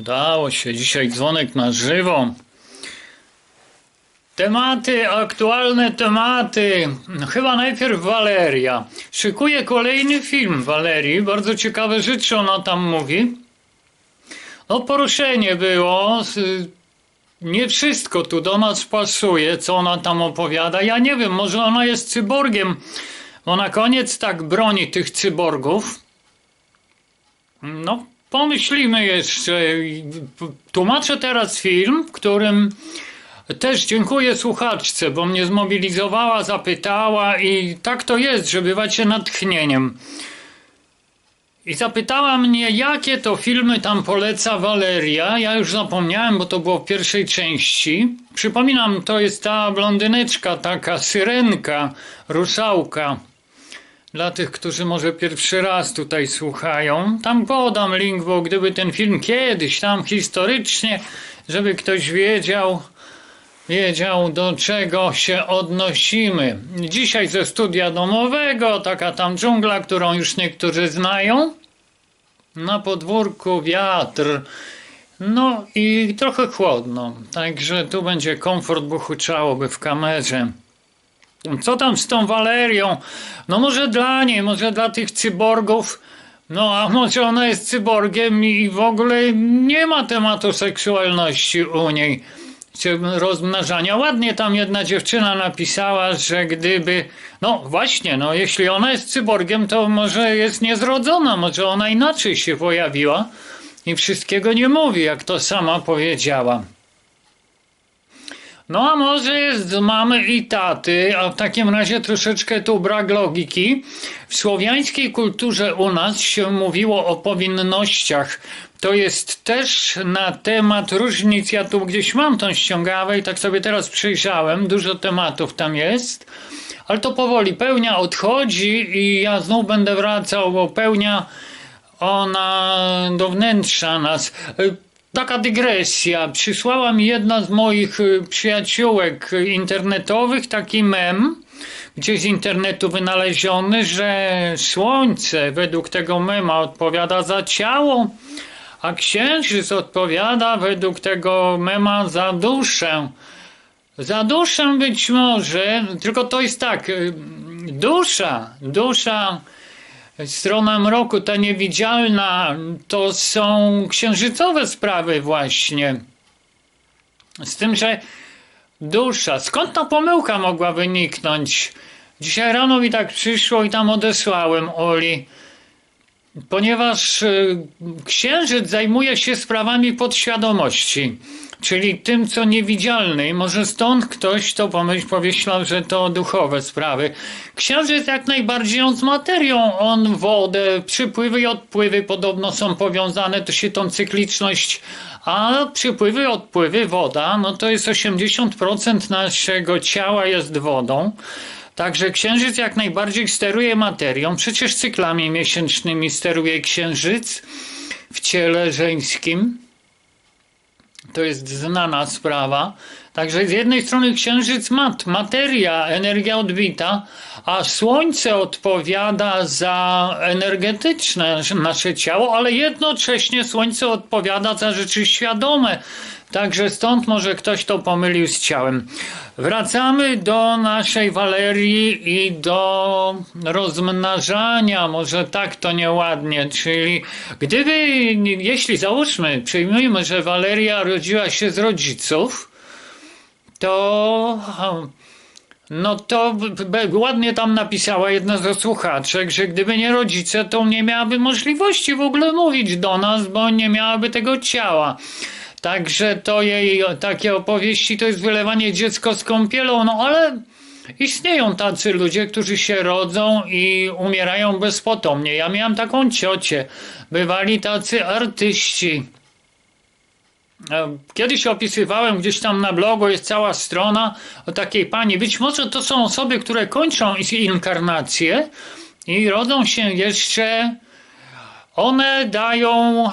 Udało się. Dzisiaj dzwonek na żywo. Tematy, aktualne tematy. Chyba najpierw Waleria. Szykuje kolejny film Walerii. Bardzo ciekawe rzeczy ona tam mówi. No poruszenie było. Nie wszystko tu do nas pasuje, co ona tam opowiada. Ja nie wiem, może ona jest cyborgiem. Bo na koniec tak broni tych cyborgów. No, pomyślimy jeszcze. Tłumaczę teraz film, w którym też dziękuję słuchaczce, bo mnie zmobilizowała, zapytała i tak to jest, że bywacie natchnieniem. I zapytała mnie, jakie to filmy tam poleca Waleria. Ja już zapomniałem, bo to było w pierwszej części. Przypominam, to jest ta blondyneczka, taka syrenka, ruszałka. Dla tych, którzy może pierwszy raz tutaj słuchają, tam podam link, bo gdyby ten film kiedyś tam historycznie, żeby ktoś wiedział, wiedział do czego się odnosimy. Dzisiaj ze studia domowego, taka tam dżungla, którą już niektórzy znają. Na podwórku wiatr. No i trochę chłodno, także tu będzie komfort, bo huczałoby w kamerze. Co tam z tą Walerią? No może dla niej, może dla tych cyborgów. No a może ona jest cyborgiem i w ogóle nie ma tematu seksualności u niej. Czy rozmnażania. Ładnie tam jedna dziewczyna napisała, że gdyby. No właśnie, no jeśli ona jest cyborgiem, to może jest niezrodzona, może ona inaczej się pojawiła i wszystkiego nie mówi, jak to sama powiedziała. No a może jest z mamy i taty, a w takim razie troszeczkę tu brak logiki. W słowiańskiej kulturze u nas się mówiło o powinnościach. To jest też na temat różnic. Ja tu gdzieś mam tą ściągawę i tak sobie teraz przyjrzałem. Dużo tematów tam jest. Ale to powoli. Pełnia odchodzi i ja znów będę wracał, bo pełnia ona do wnętrza nas. Taka dygresja. Przysłała mi jedna z moich y, przyjaciółek internetowych taki mem, gdzieś z internetu wynaleziony, że słońce według tego mema odpowiada za ciało, a księżyc odpowiada według tego mema za duszę. Za duszę być może, tylko to jest tak, y, dusza, dusza Strona mroku, ta niewidzialna, to są księżycowe sprawy właśnie. Z tym, że dusza, skąd ta pomyłka mogła wyniknąć? Dzisiaj rano mi tak przyszło i tam odesłałem Oli. Ponieważ y, księżyc zajmuje się sprawami podświadomości, czyli tym, co niewidzialne. I może stąd ktoś to pomyśl, pomyślał, że to duchowe sprawy. Księżyc jak najbardziej on z materią, on wodę, przypływy i odpływy podobno są powiązane, to się tą cykliczność, a przypływy, odpływy, woda, no to jest 80% naszego ciała jest wodą. Także księżyc jak najbardziej steruje materią. Przecież cyklami miesięcznymi steruje księżyc w ciele żeńskim. To jest znana sprawa. Także z jednej strony księżyc mat, materia, energia odbita, a słońce odpowiada za energetyczne nasze ciało, ale jednocześnie słońce odpowiada za rzeczy świadome. Także stąd może ktoś to pomylił z ciałem. Wracamy do naszej Walerii i do rozmnażania, może tak to nieładnie, czyli gdyby, jeśli załóżmy, przyjmujmy, że Waleria rodziła się z rodziców, to no to ładnie tam napisała jedna ze słuchaczek, że gdyby nie rodzice, to nie miałaby możliwości w ogóle mówić do nas, bo nie miałaby tego ciała. Także to jej takie opowieści to jest wylewanie dziecko z kąpielą, no ale istnieją tacy ludzie, którzy się rodzą i umierają bezpotomnie. Ja miałam taką ciocię, bywali tacy artyści. E, Kiedyś opisywałem gdzieś tam na blogu, jest cała strona o takiej pani. Być może to są osoby, które kończą inkarnację i rodzą się jeszcze. One dają,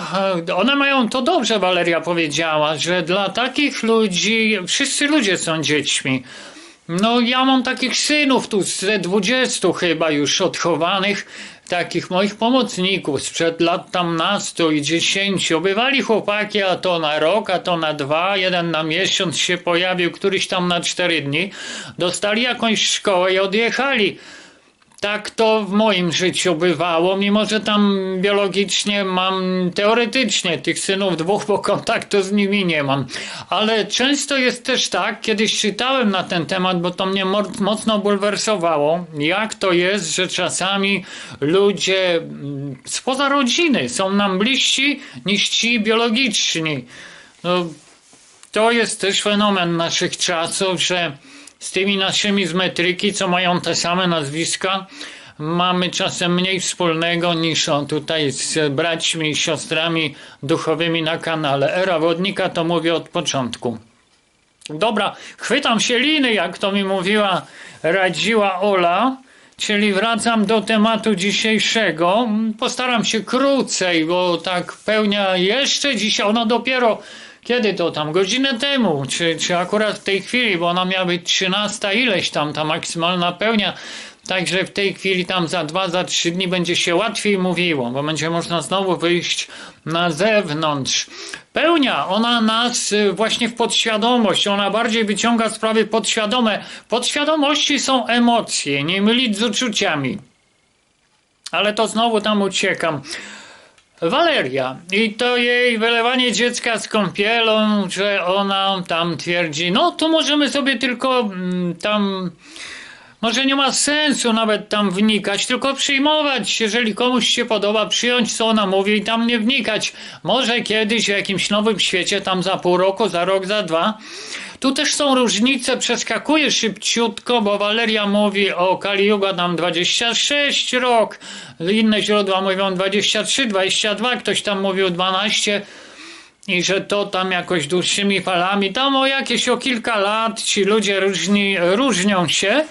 e, one mają to dobrze, Waleria powiedziała, że dla takich ludzi, wszyscy ludzie są dziećmi. No, ja mam takich synów tu ze 20 chyba już odchowanych. Takich moich pomocników sprzed lat tam nastu i dziesięciu. Bywali chłopaki, a to na rok, a to na dwa, jeden na miesiąc się pojawił, któryś tam na cztery dni. Dostali jakąś szkołę i odjechali. Tak to w moim życiu bywało, mimo że tam biologicznie mam teoretycznie tych synów dwóch, bo kontaktu z nimi nie mam. Ale często jest też tak, kiedyś czytałem na ten temat, bo to mnie mo- mocno bulwersowało, jak to jest, że czasami ludzie mm, spoza rodziny są nam bliżsi niż ci biologiczni. No, to jest też fenomen naszych czasów, że z tymi naszymi z metryki, co mają te same nazwiska, mamy czasem mniej wspólnego niż tutaj z braćmi i siostrami duchowymi na kanale. Era Wodnika to mówię od początku. Dobra, chwytam się liny, jak to mi mówiła, radziła Ola. Czyli wracam do tematu dzisiejszego. Postaram się krócej, bo tak pełnia jeszcze dzisiaj, ona dopiero kiedy to tam, godzinę temu, czy, czy akurat w tej chwili, bo ona miała być 13 ileś tam, ta maksymalna pełnia. Także w tej chwili tam za dwa, za trzy dni będzie się łatwiej mówiło, bo będzie można znowu wyjść na zewnątrz. Pełnia, ona nas y, właśnie w podświadomość, ona bardziej wyciąga sprawy podświadome. Podświadomości są emocje, nie mylić z uczuciami. Ale to znowu tam uciekam. Waleria i to jej wylewanie dziecka z kąpielą, że ona tam twierdzi, no to możemy sobie tylko mm, tam, może nie ma sensu nawet tam wnikać, tylko przyjmować, jeżeli komuś się podoba, przyjąć co ona mówi i tam nie wnikać. Może kiedyś w jakimś nowym świecie, tam za pół roku, za rok, za dwa. Tu też są różnice, przeskakuję szybciutko, bo Waleria mówi o Kali Yuga tam 26 rok, inne źródła mówią 23, 22, ktoś tam mówił 12 i że to tam jakoś dłuższymi falami, tam o jakieś o kilka lat ci ludzie różni, różnią się,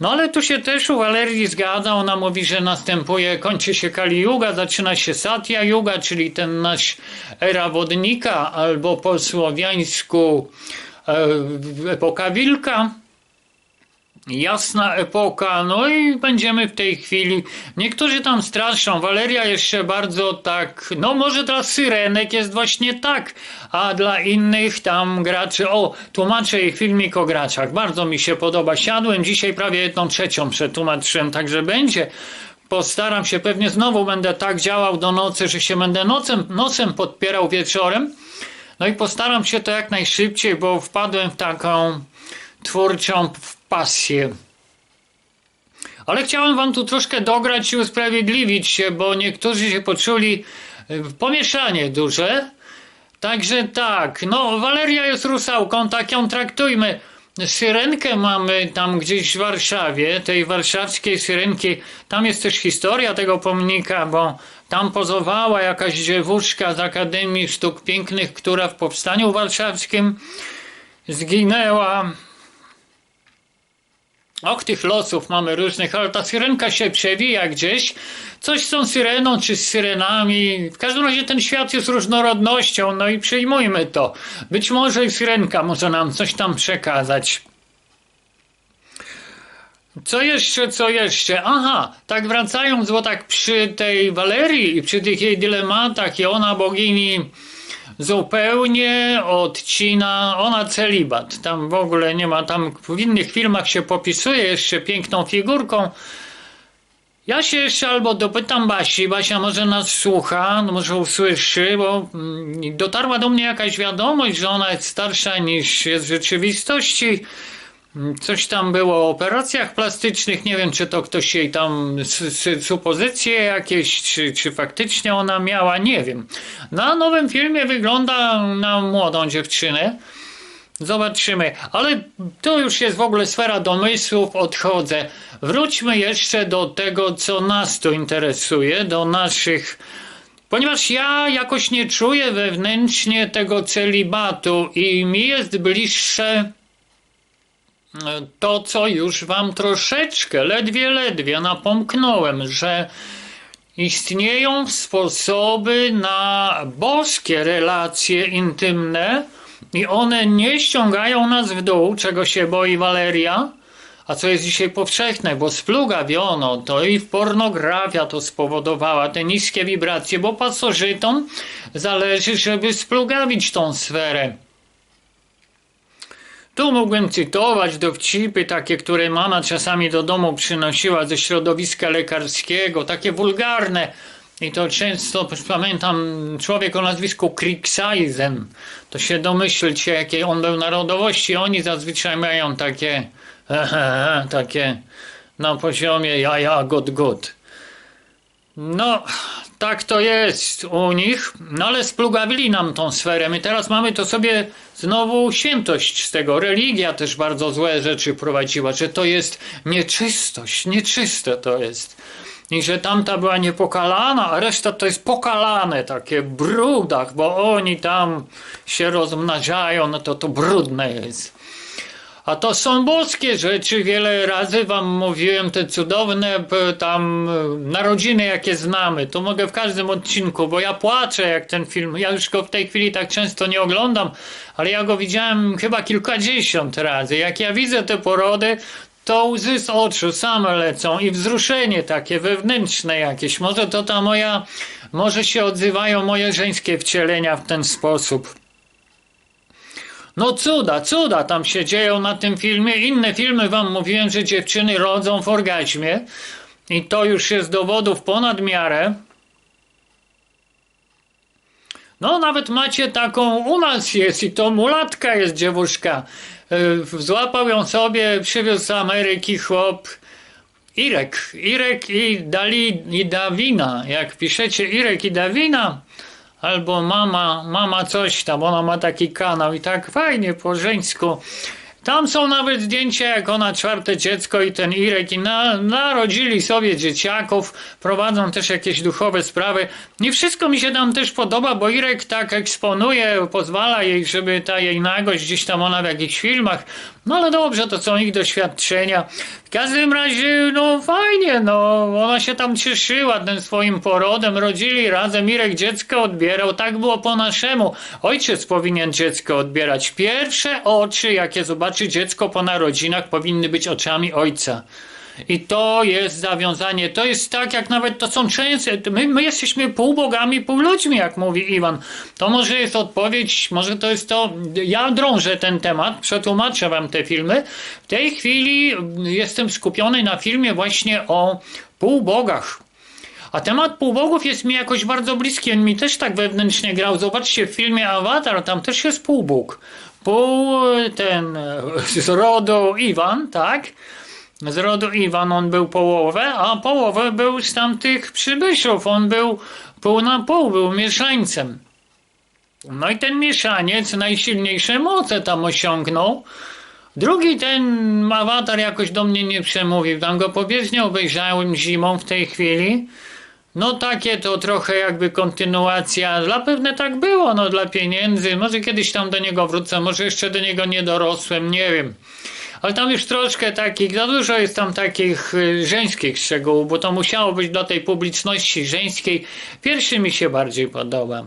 no ale tu się też u Walerii zgadza, ona mówi, że następuje, kończy się Kali Yuga, zaczyna się Satya Yuga, czyli ten nasz era wodnika, albo po słowiańsku epoka wilka, jasna epoka, no i będziemy w tej chwili, niektórzy tam straszą, Waleria jeszcze bardzo tak, no może dla syrenek jest właśnie tak, a dla innych tam graczy, o, tłumaczę jej filmik o graczach, bardzo mi się podoba, siadłem dzisiaj prawie jedną trzecią przetłumaczyłem, także będzie, postaram się, pewnie znowu będę tak działał do nocy, że się będę nocem, nocem podpierał wieczorem, no i postaram się to jak najszybciej, bo wpadłem w taką twórczą pasję. Ale chciałem wam tu troszkę dograć i usprawiedliwić się, bo niektórzy się poczuli y, pomieszanie duże. Także tak, no Waleria jest rusałką, tak ją traktujmy. Syrenkę mamy tam gdzieś w Warszawie, tej warszawskiej syrenki. Tam jest też historia tego pomnika, bo tam pozowała jakaś dziewuszka z Akademii Sztuk Pięknych, która w powstaniu warszawskim zginęła. Och, tych losów mamy różnych, ale ta syrenka się przewija gdzieś. Coś z tą syreną, czy z syrenami. W każdym razie ten świat jest różnorodnością, no i przyjmujmy to. Być może i syrenka może nam coś tam przekazać. Co jeszcze, co jeszcze? Aha, tak wracając, bo tak przy tej Walerii i przy tych jej dylematach i ona bogini zupełnie odcina, ona celibat, tam w ogóle nie ma, tam w innych filmach się popisuje jeszcze piękną figurką. Ja się jeszcze albo dopytam Basi, Basia może nas słucha, może usłyszy, bo mm, dotarła do mnie jakaś wiadomość, że ona jest starsza niż jest w rzeczywistości. Coś tam było o operacjach plastycznych, nie wiem czy to ktoś jej tam supozycje jakieś, czy, czy faktycznie ona miała, nie wiem. Na nowym filmie wygląda na młodą dziewczynę. Zobaczymy, ale to już jest w ogóle sfera domysłów, odchodzę. Wróćmy jeszcze do tego, co nas tu interesuje, do naszych. Ponieważ ja jakoś nie czuję wewnętrznie tego celibatu i mi jest bliższe to, co już wam troszeczkę, ledwie, ledwie napomknąłem, że istnieją sposoby na boskie relacje intymne i one nie ściągają nas w dół, czego się boi Waleria, a co jest dzisiaj powszechne, bo splugawiono to i pornografia to spowodowała te niskie wibracje, bo pasożytom zależy, żeby splugawić tą sferę. Tu mógłbym cytować dowcipy takie, które mama czasami do domu przynosiła ze środowiska lekarskiego, takie wulgarne. I to często, pamiętam, człowiek o nazwisku Krikseisen, to się domyślcie, jakiej on był narodowości. Oni zazwyczaj mają takie, takie na poziomie ja, ja, god, god. No, tak to jest u nich, no ale splugawili nam tą sferę. My teraz mamy to sobie znowu świętość z tego. Religia też bardzo złe rzeczy prowadziła, że to jest nieczystość, nieczyste to jest. I że tamta była niepokalana, a reszta to jest pokalane, takie brudach, bo oni tam się rozmnażają, no to to brudne jest. A to są boskie rzeczy. Wiele razy wam mówiłem te cudowne tam e, narodziny, jakie znamy. To mogę w każdym odcinku, bo ja płaczę jak ten film. Ja już go w tej chwili tak często nie oglądam, ale ja go widziałem chyba kilkadziesiąt razy. Jak ja widzę te porody, to łzy z oczu same lecą i wzruszenie takie wewnętrzne jakieś. Może to ta moja, może się odzywają moje żeńskie wcielenia w ten sposób. No cuda, cuda tam się dzieją na tym filmie. Inne filmy wam mówiłem, że dziewczyny rodzą w orgazmie. I to już jest dowodów ponad miarę. No nawet macie taką, u nas jest i to mulatka jest dziewuszka. Yy, Złapał ją sobie, przywiózł z Ameryki chłop. Irek, Irek i Dali i Dawina. Jak piszecie Irek i Dawina, albo mama, mama coś tam, ona ma taki kanał i tak fajnie po żeńsku. Tam są nawet zdjęcia, jak ona czwarte dziecko i ten Irek i na, narodzili sobie dzieciaków, prowadzą też jakieś duchowe sprawy. Nie wszystko mi się tam też podoba, bo Irek tak eksponuje, pozwala jej, żeby ta jej nagość gdzieś tam ona w jakichś filmach. No ale dobrze, to są ich doświadczenia. W każdym razie, no fajnie, no ona się tam cieszyła tym swoim porodem, rodzili razem, Irek dziecko odbierał, tak było po naszemu. Ojciec powinien dziecko odbierać. Pierwsze oczy, jakie zobaczy dziecko po narodzinach, powinny być oczami ojca. I to jest zawiązanie, to jest tak, jak nawet to są częste, my, my jesteśmy pół bogami, pół ludźmi, jak mówi Iwan. To może jest odpowiedź, może to jest to, ja drążę ten temat, przetłumaczę wam te filmy. W tej chwili jestem skupiony na filmie właśnie o półbogach. A temat półbogów jest mi jakoś bardzo bliski, on mi też tak wewnętrznie grał. Zobaczcie, w filmie Avatar tam też jest półbóg. Pół ten z rodu Iwan, tak? Z rodu Iwan on był połowę, a połowę był z tamtych przybyszów. On był pół na pół, był mieszańcem. No i ten mieszaniec najsilniejsze moce tam osiągnął. Drugi ten awatar jakoś do mnie nie przemówił. Tam go pobieżnie obejrzałem zimą w tej chwili. No takie to trochę jakby kontynuacja. Dla pewne tak było, no dla pieniędzy. Może kiedyś tam do niego wrócę, może jeszcze do niego nie dorosłem, nie wiem. Ale tam już troszkę takich, za dużo jest tam takich y, żeńskich szczegółów, bo to musiało być do tej publiczności żeńskiej. Pierwszy mi się bardziej podoba.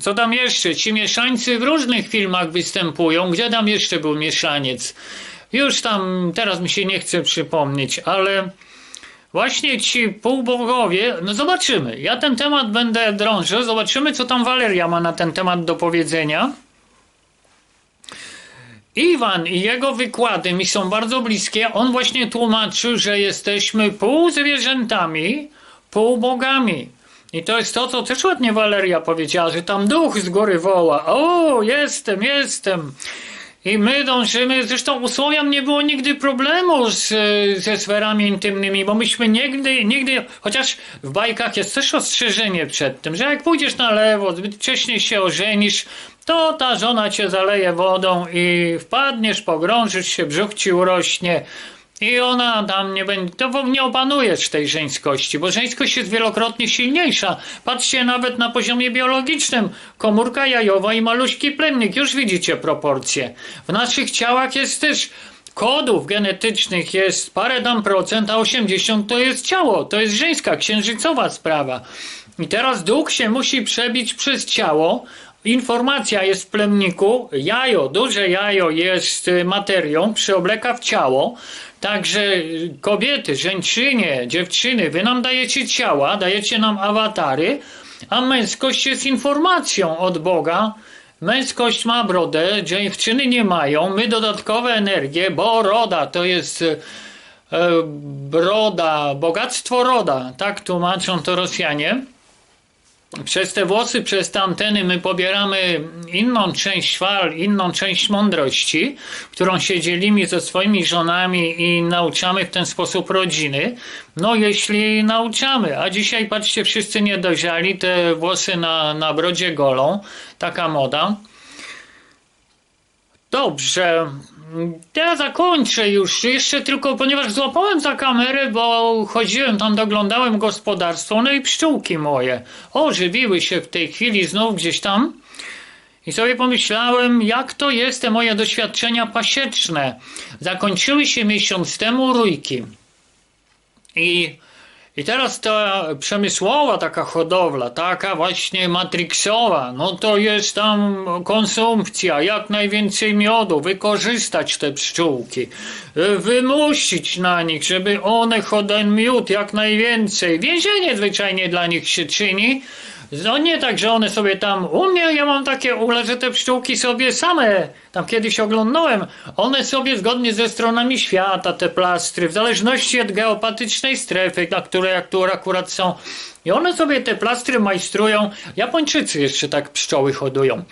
Co tam jeszcze? Ci mieszańcy w różnych filmach występują. Gdzie tam jeszcze był mieszaniec? Już tam, teraz mi się nie chce przypomnieć, ale właśnie ci półbogowie, no zobaczymy. Ja ten temat będę drążył, zobaczymy co tam Waleria ma na ten temat do powiedzenia. Iwan i jego wykłady mi są bardzo bliskie. On właśnie tłumaczył, że jesteśmy pół zwierzętami, pół bogami. I to jest to, co też ładnie Waleria powiedziała, że tam duch z góry woła. O, jestem, jestem. I my dążymy, zresztą u Słowian nie było nigdy problemu z, ze sferami intymnymi, bo myśmy nigdy, nigdy, chociaż w bajkach jest też ostrzeżenie przed tym, że jak pójdziesz na lewo, zbyt wcześnie się ożenisz, to ta żona cię zaleje wodą i wpadniesz, pogrążysz się, brzuch ci urośnie. I ona tam nie będzie, to nie opanujesz tej żeńskości, bo żeńskość jest wielokrotnie silniejsza. Patrzcie nawet na poziomie biologicznym. Komórka jajowa i maluśki plemnik, już widzicie proporcje. W naszych ciałach jest też kodów genetycznych jest parę tam procent, a 80 to jest ciało, to jest żeńska, księżycowa sprawa. I teraz duch się musi przebić przez ciało, informacja jest w plemniku, jajo, duże jajo jest y, materią, przyobleka w ciało, także y, kobiety, żeńczynie, dziewczyny, wy nam dajecie ciała, dajecie nam awatary, a męskość jest informacją od Boga, Męskość ma brodę, dziewczyny nie mają, my dodatkowe energie, bo roda to jest e, broda, bogactwo roda, tak tłumaczą to Rosjanie. Przez te włosy, przez te anteny my pobieramy inną część fal, inną część mądrości, którą się dzielimy ze swoimi żonami i nauczamy w ten sposób rodziny. No jeśli nauczamy, a dzisiaj patrzcie, wszyscy niedojrzali, te włosy na, na brodzie golą, taka moda. Dobrze. Ja zakończę już. Jeszcze tylko, ponieważ złapałem za kamerę, bo chodziłem tam, doglądałem gospodarstwo, no i pszczółki moje ożywiły się w tej chwili znów gdzieś tam. I sobie pomyślałem, jak to jest te moje doświadczenia pasieczne. Zakończyły się miesiąc temu rójki. I, I teraz ta przemysłowa taka hodowla, taka właśnie matrixowa, no to jest tam konsumpcja, jak najwięcej miodu, wykorzystać te pszczółki, y, wymusić na nich, żeby one choden miód jak najwięcej. Więzienie zwyczajnie dla nich się czyni. No nie tak, że one sobie tam, u mnie ja mam takie ule, że te pszczółki sobie same, tam kiedyś oglądałem, one sobie zgodnie ze stronami świata, te plastry, w zależności od geopatycznej strefy, na której które akurat są, i one sobie te plastry majstrują. Japończycy jeszcze tak pszczoły hodują.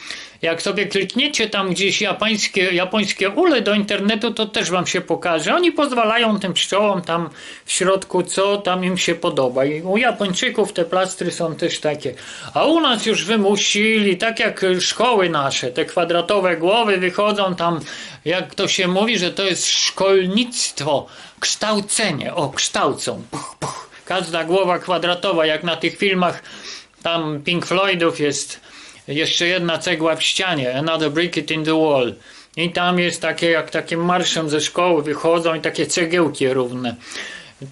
Jak sobie klikniecie tam gdzieś japońskie, japońskie ule do internetu, to też wam się pokaże. Oni pozwalają tym pszczołom tam w środku, co tam im się podoba. I u Japończyków te plastry są też takie. A u nas już wymusili, tak jak szkoły nasze, te kwadratowe głowy wychodzą tam, jak to się mówi, że to jest szkolnictwo, kształcenie. O, kształcą. Puch, puch. Każda głowa kwadratowa, jak na tych filmach tam Pink Floydów jest jeszcze jedna cegła w ścianie, another brick in the wall. I tam jest takie, jak takim marszem ze szkoły wychodzą i takie cegiełki równe.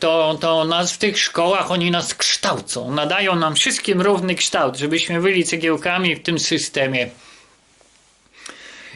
To, to nas w tych szkołach oni nas kształcą, nadają nam wszystkim równy kształt, żebyśmy byli cegiełkami w tym systemie.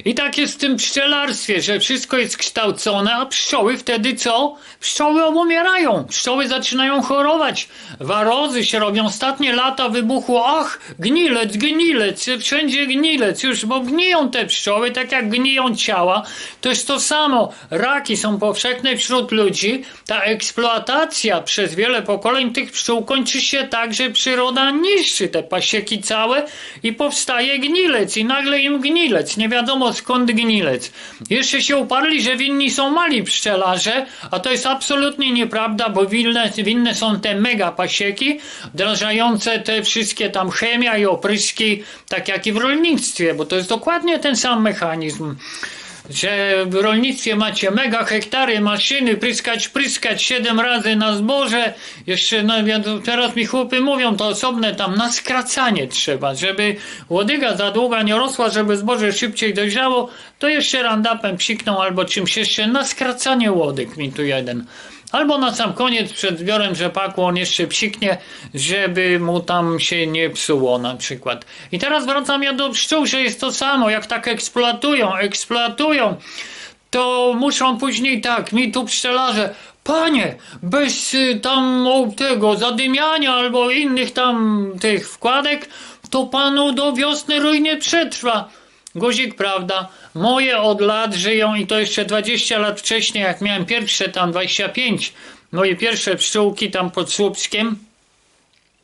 I tak jest w tym pszczelarstwie, że wszystko jest kształcone, a pszczoły wtedy co? Pszczoły obumierają, pszczoły zaczynają chorować, warozy się robią. Ostatnie lata wybuchło, ach, gnilec, gnilec, wszędzie gnilec, już, bo gniją te pszczoły, tak jak gniją ciała. To jest to samo, raki są powszechne wśród ludzi. Ta eksploatacja przez wiele pokoleń tych pszczół kończy się tak, że przyroda niszczy te pasieki całe i powstaje gnilec i nagle im gnilec, nie wiadomo skąd gnilec. Jeszcze się uparli, że winni są mali pszczelarze, a to jest absolutnie nieprawda, bo winne, winne są te mega pasieki, wdrażające te wszystkie tam chemia i opryski, tak jak i w rolnictwie, bo to jest dokładnie ten sam mechanizm że w rolnictwie macie mega hektary maszyny, pryskać, pryskać 7 razy na zboże. Jeszcze no, teraz mi chłopy mówią, to osobne tam na skracanie trzeba, żeby łodyga za długa nie rosła, żeby zboże szybciej dojrzało, to jeszcze randapem psikną albo czymś jeszcze na skracanie łodyg mi tu jeden. Albo na sam koniec przed zbiorem rzepaku on jeszcze psiknie, żeby mu tam się nie psuło na przykład. I teraz wracam ja do pszczół, że jest to samo, jak tak eksploatują, eksploatują, to muszą później tak, mi tu pszczelarze, panie, bez y, tam tego zadymiania albo innych tam tych wkładek, to panu do wiosny rój nie przetrwa. Guzik, prawda? Moje od lat żyją i to jeszcze 20 lat wcześniej, jak miałem pierwsze tam 25, moje pierwsze pszczółki tam pod Słupskiem.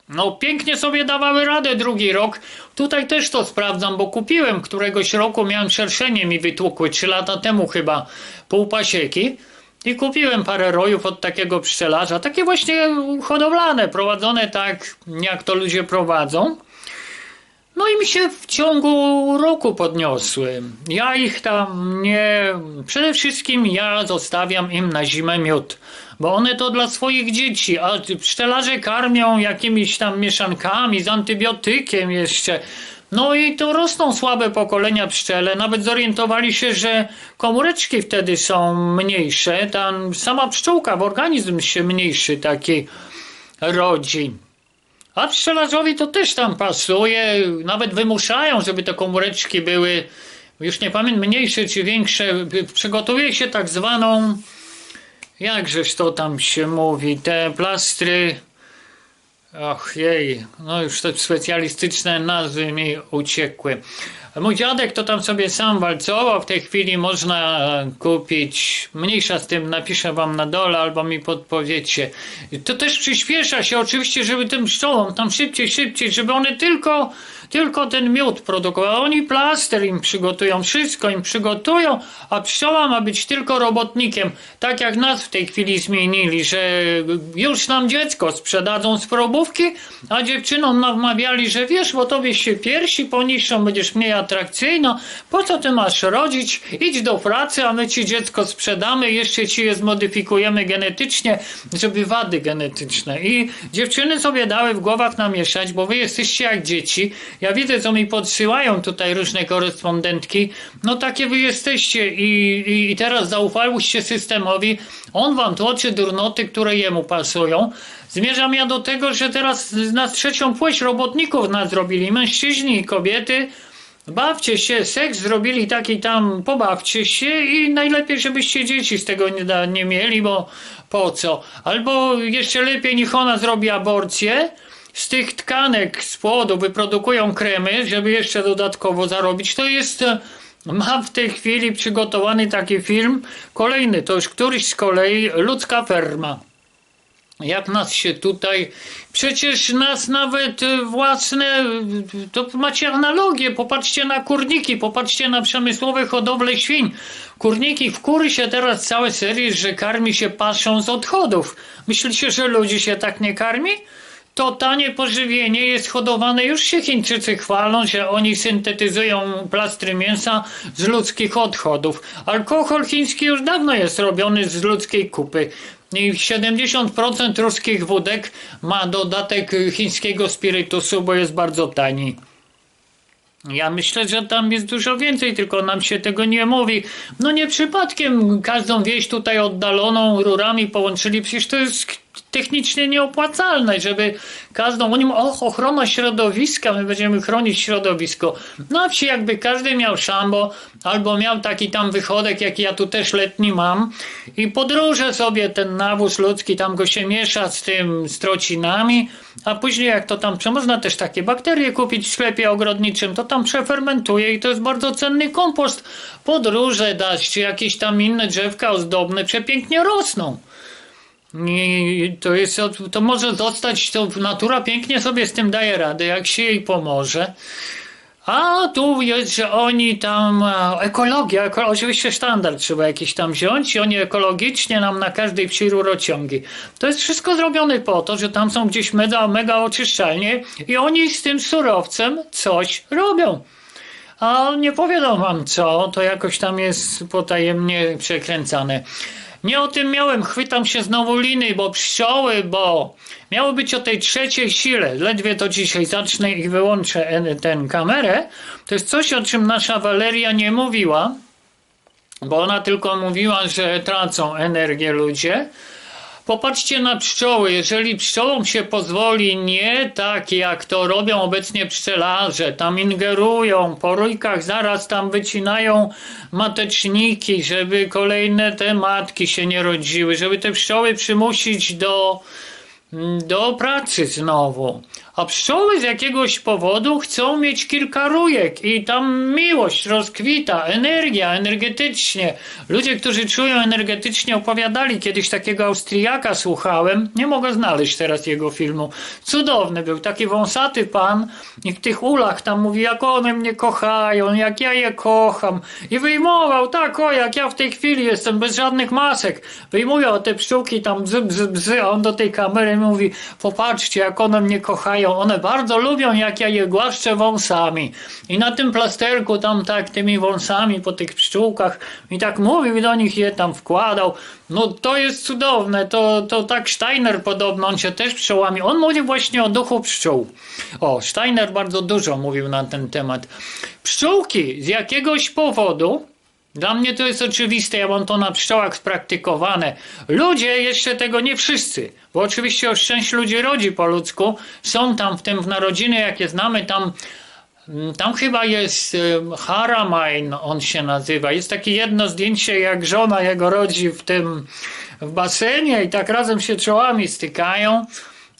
No, pięknie sobie dawały radę drugi rok. Tutaj też to sprawdzam, bo kupiłem któregoś roku, miałem szerszenie mi wytłukły, 3 lata temu chyba, pół pasieki. I kupiłem parę rojów od takiego pszczelarza, takie właśnie hodowlane, prowadzone tak, jak to ludzie prowadzą. No i mi się w ciągu roku podniosły. Ja ich tam nie. Przede wszystkim ja zostawiam im na zimę miód, bo one to dla swoich dzieci, a pszczelarze karmią jakimiś tam mieszankami z antybiotykiem jeszcze. No i to rosną słabe pokolenia pszczele. Nawet zorientowali się, że komóreczki wtedy są mniejsze. Tam sama pszczółka w organizm się mniejszy taki rodzi. A pszczelarzowi to też tam pasuje, nawet wymuszają, żeby te komóreczki były, już nie pamiętam, mniejsze czy większe. Przygotowuje się tak zwaną, jakżeż to tam się mówi, te plastry, och jej, no już te specjalistyczne nazwy mi uciekły. Mój dziadek to tam sobie sam walcował, w tej chwili można kupić, mniejsza z tym, napiszę wam na dole albo mi podpowiecie. To też przyspiesza się oczywiście, żeby tym pszczołom tam szybciej, szybciej, żeby one tylko, tylko ten miód produkowały. Oni plaster im przygotują, wszystko im przygotują, a pszczoła ma być tylko robotnikiem. Tak jak nas w tej chwili zmienili, że już nam dziecko sprzedadzą z probówki, a dziewczynom namawiali, że wiesz, bo tobie się piersi poniszczą, będziesz mniej atrakcyjna, po co ty masz rodzić, idź do pracy, a my ci dziecko sprzedamy, jeszcze ci je zmodyfikujemy genetycznie, żeby wady genetyczne. I dziewczyny sobie dały w głowach namieszać, bo wy jesteście jak dzieci. Ja widzę, co mi podsyłają tutaj różne korespondentki. No takie wy jesteście i, i, i teraz zaufałyście systemowi. On wam tłoczy durnoty, które jemu pasują. Zmierzam ja do tego, że teraz na trzecią płeć robotników nas zrobili, mężczyźni i kobiety. Bawcie się, seks zrobili taki tam, pobawcie się i najlepiej, żebyście dzieci z tego nie, da, nie mieli, bo po co? Albo jeszcze lepiej, niech ona zrobi aborcję, z tych tkanek z płodu wyprodukują kremy, żeby jeszcze dodatkowo zarobić. To jest, e, mam w tej chwili przygotowany taki film, kolejny, to już któryś z kolei, ludzka ferma. Jak nas się tutaj. Przecież nas nawet y, własne. y, To macie analogię. Popatrzcie na kurniki, popatrzcie na przemysłowe hodowle świń. Kurniki w kury się teraz całe serie, że karmi się paszą z odchodów. Myślicie, że ludzi się tak nie karmi? To tanie pożywienie jest hodowane. Już się Chińczycy chwalą, że oni syntetyzują plastry mięsa z ludzkich odchodów. Alkohol chiński już dawno jest robiony z ludzkiej kupy. I 70% ruskich wódek ma dodatek chińskiego spirytusu, bo jest bardzo tani. Ja myślę, że tam jest dużo więcej, tylko nam się tego nie mówi. No nie przypadkiem każdą wieś tutaj oddaloną rurami połączyli, przecież to jest technicznie nieopłacalne, żeby każdą, oni och, ochrona środowiska, my będziemy chronić środowisko. Na wsi jakby każdy miał szambo, albo miał taki tam wychodek, jak ja tu też letni mam i podróże sobie ten nawóz ludzki, tam go się miesza z tym strocinami, a później jak to tam, czy można też takie bakterie kupić w sklepie ogrodniczym, to tam przefermentuje i to jest bardzo cenny kompost. Podróże dać, czy jakieś tam inne drzewka ozdobne przepięknie rosną. I to jest, to może zostać, to natura pięknie sobie z tym daje radę, jak się jej pomoże. A tu jest, że oni tam, ekologia, eko, oczywiście standard trzeba jakiś tam wziąć i oni ekologicznie nam na każdej wsi rurociągi. To jest wszystko zrobione po to, że tam są gdzieś mega, mega oczyszczalnie i oni z tym surowcem coś robią. A nie powiedzą wam co, to jakoś tam jest potajemnie przekręcane. Nie o tym miałem, chwytam się znowu liny, bo pszczoły, bo miało być o tej trzeciej sile. Ledwie to dzisiaj zacznę i wyłączę tę kamerę. To jest coś, o czym nasza Waleria nie mówiła, bo ona tylko mówiła, że tracą energię ludzie. Popatrzcie na pszczoły. Jeżeli pszczołom się pozwoli nie tak, jak to robią obecnie pszczelarze, tam ingerują, po rójkach zaraz tam wycinają mateczniki, żeby kolejne te matki się nie rodziły, żeby te pszczoły przymusić do, do pracy znowu. A pszczoły z jakiegoś powodu chcą mieć kilka rójek i tam miłość rozkwita, energia energetycznie. Ludzie, którzy czują energetycznie, opowiadali kiedyś takiego Austriaka, słuchałem, nie mogę znaleźć teraz jego filmu. Cudowny był, taki wąsaty pan i w tych ulach tam mówi, jak one mnie kochają, jak ja je kocham. I wyjmował, tak o, jak ja w tej chwili jestem bez żadnych masek. Wyjmują te pszczółki tam bzy, bzy, bzy, a on do tej kamery mówi, popatrzcie, jak one mnie kochają. One bardzo lubią, jak ja je głaszczę wąsami. I na tym plasterku tam tak tymi wąsami po tych pszczółkach i tak mówił do nich je tam wkładał. No to jest cudowne, to, to tak Steiner podobno, on się też pszczołami, on mówił właśnie o duchu pszczół. O, Steiner bardzo dużo mówił na ten temat. Pszczółki z jakiegoś powodu Dla mnie to jest oczywiste, ja mam to na pszczołach spraktykowane. Ludzie jeszcze tego nie wszyscy, bo oczywiście o szczęść ludzi rodzi po ludzku. Są tam w tym w narodziny, jakie znamy, tam Mm, Tam chyba jest Haramain, on się nazywa. Jest takie jedno zdjęcie, jak żona jego rodzi w tym w basenie i tak razem się czołami stykają.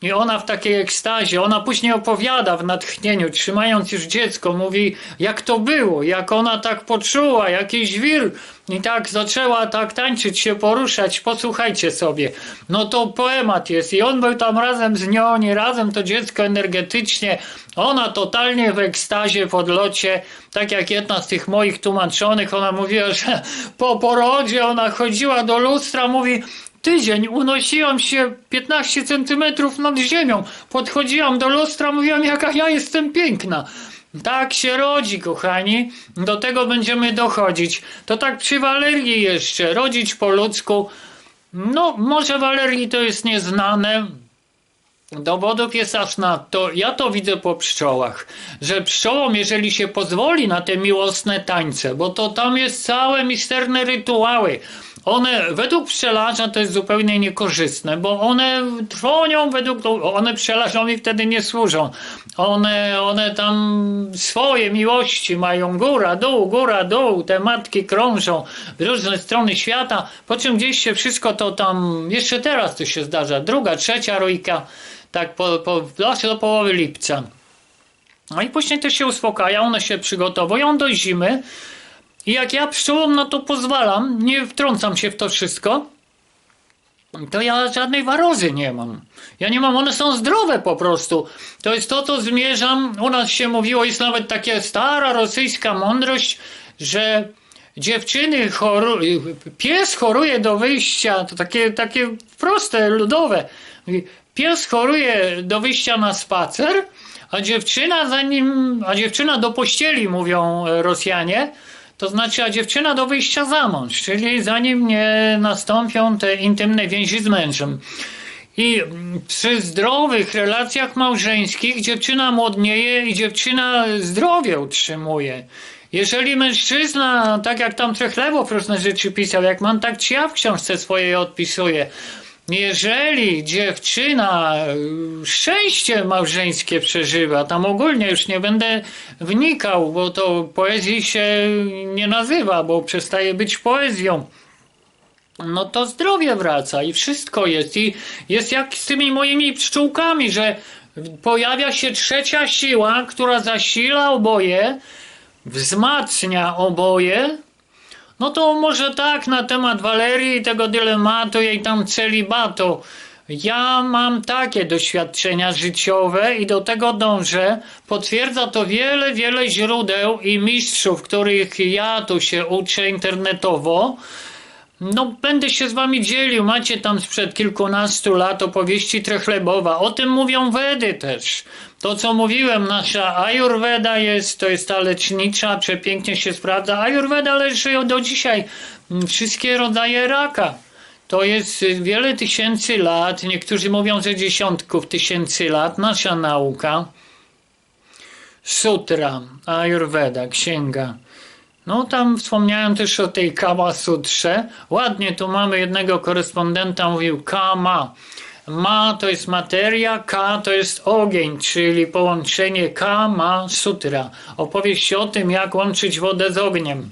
I ona w takiej ekstazie, ona później opowiada w natchnieniu, trzymając już dziecko, mówi jak to było, jak ona tak poczuła, jakiś wir i tak zaczęła tak tańczyć, się poruszać, posłuchajcie sobie. No to poemat jest. I on był tam razem z nią, nie razem to dziecko energetycznie, ona totalnie w ekstazie, w odlocie, tak jak jedna z tych moich tłumaczonych, ona mówiła, że po porodzie ona chodziła do lustra, mówi tydzień unosiłam się 15 centymetrów nad ziemią. Podchodziłam do lustra, mówiłam, jaka ja jestem piękna. Tak się rodzi, kochani. Do tego będziemy dochodzić. To tak przy Walerii jeszcze. Rodzić po ludzku. No, może Walerii to jest nieznane. Dowodów jest aż na to, ja to widzę po pszczołach, że pszczołom, jeżeli się pozwoli na te miłosne tańce, bo to tam jest całe misterne rytuały, one według pszczelarza to jest zupełnie niekorzystne, bo one trwonią według, one pszczelarzowi wtedy nie służą. One, one tam swoje miłości mają, góra, dół, góra, dół, te matki krążą w różne strony świata, po czym gdzieś się wszystko to tam, jeszcze teraz to się zdarza, druga, trzecia rójka, tak po, po, do połowy lipca. No i później to się uspokaja, one się przygotowują do zimy, i jak ja pszczołom na to pozwalam, nie wtrącam się w to wszystko, to ja żadnej warozy nie mam. Ja nie mam, one są zdrowe po prostu. To jest to, co zmierzam. U nas się mówiło, jest nawet taka stara rosyjska mądrość, że dziewczyny chorują, pies choruje do wyjścia, to takie, takie proste, ludowe. Pies choruje do wyjścia na spacer, a dziewczyna zanim, a dziewczyna do pościeli, mówią e, Rosjanie, to znaczy, a dziewczyna do wyjścia za mąż, czyli zanim nie nastąpią te intymne więzi z mężem. I przy zdrowych relacjach małżeńskich dziewczyna młodnieje i dziewczyna zdrowie utrzymuje. Jeżeli mężczyzna, tak jak tam Trechlewow różne rzeczy pisał, jak mam tak ci ja w książce swojej odpisuję, jeżeli dziewczyna y, szczęście małżeńskie przeżywa, tam ogólnie już nie będę wnikał, bo to poezji się nie nazywa, bo przestaje być poezją. No to zdrowie wraca i wszystko jest. I jest jak z tymi moimi pszczółkami, że pojawia się trzecia siła, która zasila oboje, wzmacnia oboje, no to może tak na temat Walerii i tego dylematu jej tam celibatu. Ja mam takie doświadczenia życiowe i do tego dążę. Potwierdza to wiele, wiele źródeł i mistrzów, których ja tu się uczę internetowo. No, będę się z wami dzielił. Macie tam sprzed kilkunastu lat opowieści Trechlebowa. O tym mówią Wedy też. To, co mówiłem, nasza Ayurveda jest, to jest ta lecznicza, przepięknie się sprawdza. Ayurveda leży do dzisiaj wszystkie rodzaje raka. To jest wiele tysięcy lat, niektórzy mówią, że dziesiątków tysięcy lat, nasza nauka. Sutra, Ayurveda, księga. No tam wspomniałem też o tej Kama Sutrze. Ładnie tu mamy jednego korespondenta, mówił Kama. Ma to jest materia, Ka to jest ogień, czyli połączenie Kama Sutra. Opowieść o tym, jak łączyć wodę z ogniem.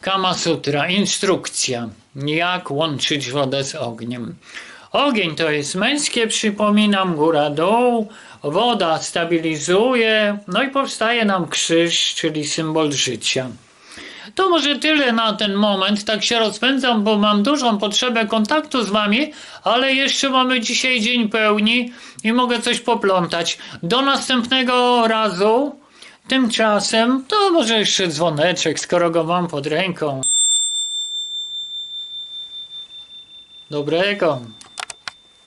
Kama Sutra, instrukcja, jak łączyć wodę z ogniem. Ogień to jest męskie, przypominam, góra dół, woda stabilizuje, no i powstaje nam krzyż, czyli symbol życia. To może tyle na ten moment. Tak się rozpędzam, bo mam dużą potrzebę kontaktu z wami, ale jeszcze mamy dzisiaj dzień pełni i mogę coś poplątać. Do następnego razu. Tymczasem to może jeszcze dzwoneczek, skoro go mam pod ręką. Dobrego.